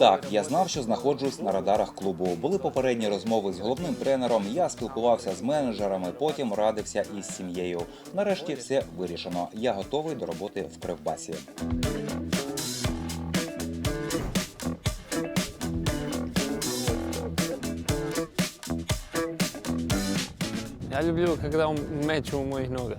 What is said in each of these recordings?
Так, я знав, що знаходжусь на радарах клубу. Були попередні розмови з головним тренером. Я спілкувався з менеджерами, потім радився із сім'єю. Нарешті все вирішено. Я готовий до роботи в Кривбасі. Люблю, коли меч у моїх ногах.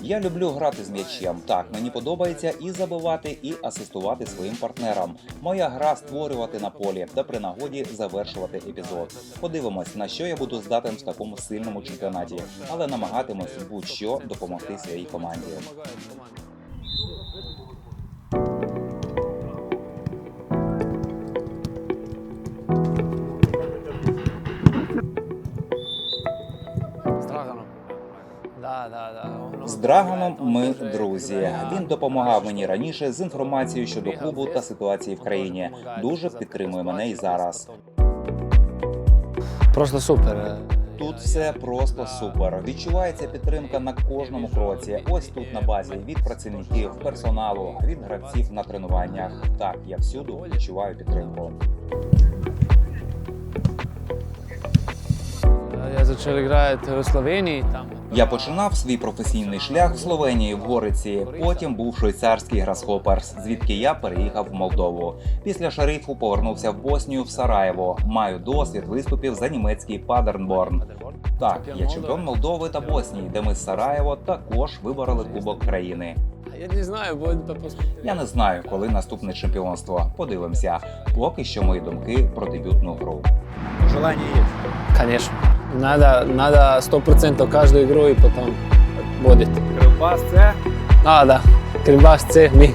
Я люблю грати з м'ячем. Так, мені подобається і забивати, і асистувати своїм партнерам. Моя гра створювати на полі та при нагоді завершувати епізод. Подивимось, на що я буду здатен в такому сильному чемпіонаті, але намагатимусь будь-що допомогти своїй команді. З он ми друзі. Він допомагав мені раніше з інформацією щодо клубу та ситуації в країні. Дуже підтримує мене і зараз. Просто супер. Тут все просто супер. Відчувається підтримка на кожному кроці. Ось тут на базі від працівників, персоналу, від гравців на тренуваннях. Так, я всюди відчуваю підтримку. Я зачал играть в Словении. Там. Я починав свій професійний шлях в Словенії в Гориці. Потім був швейцарський Грасхоперс, звідки я переїхав в Молдову. Після шерифу повернувся в Боснію в Сараєво. Маю досвід виступів за німецький Падернборн. Так, я чемпіон Молдови та Боснії, де ми з Сараєво також вибороли Кубок країни. Я не знаю, будет. Я не знаю, коли наступне чемпіонство. Подивимося. Поки що мої думки про дебютну гру. Желание есть. Конечно. Надо, надо сто процентов каждую игру и потом будет. Кривбас це А, да. Кривбас, це ми.